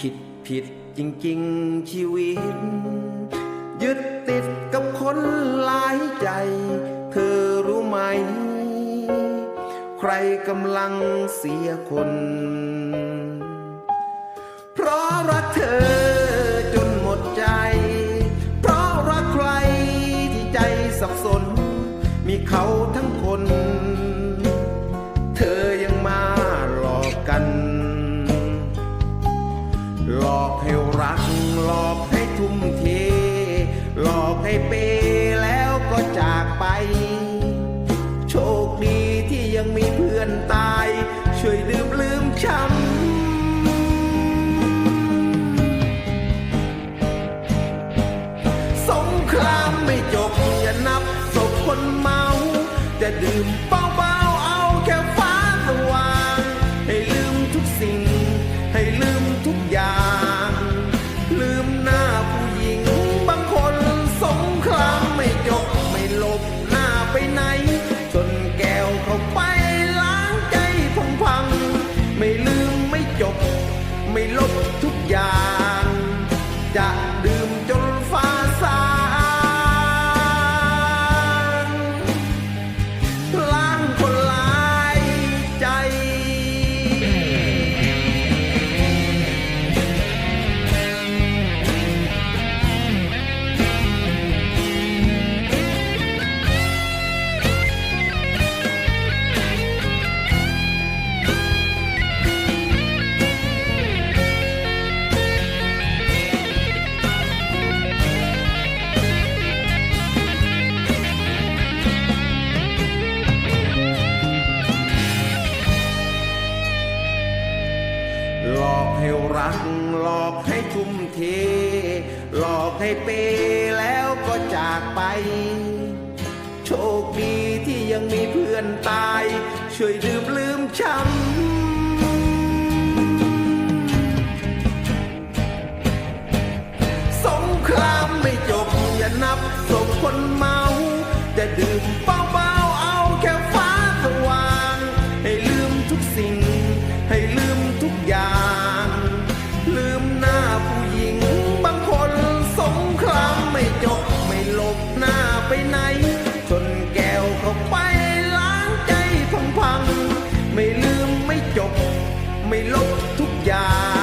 คิดผิดจริงๆชีวิต ยึดติดกับคนหลายใจ เธอรู้ไหม ใครกำลังเสียคน เพราะรักเธอจนหมดใจ เพราะรักใครที่ใจสับสน มีเขาทั้งคน เธอยังมาหลอกกัน แล้วก็จากไป โชคดีที่ยังมีเพื่อนตาย ช่วยดื่มลืมช้ำสงครามไม่จบอย่านับศพคนเมา จะดื่มเป้า ไม่ลบทุกอย่าง จะ หลอกให้รัก หลอกให้ทุ่มเท หลอกให้เปแล้วก็จากไป โชคดีที่ยังมีเพื่อนตาย ช่วยดื่มลืมช้ำสงครามไม่จบอย่านับศพคนเมาจะดื่มเบาๆเอาแค่ฟ้าสว่าง ให้ลืมทุกสิ่ง ไม่ลืมไม่จบ ไม่ลบทุกอย่าง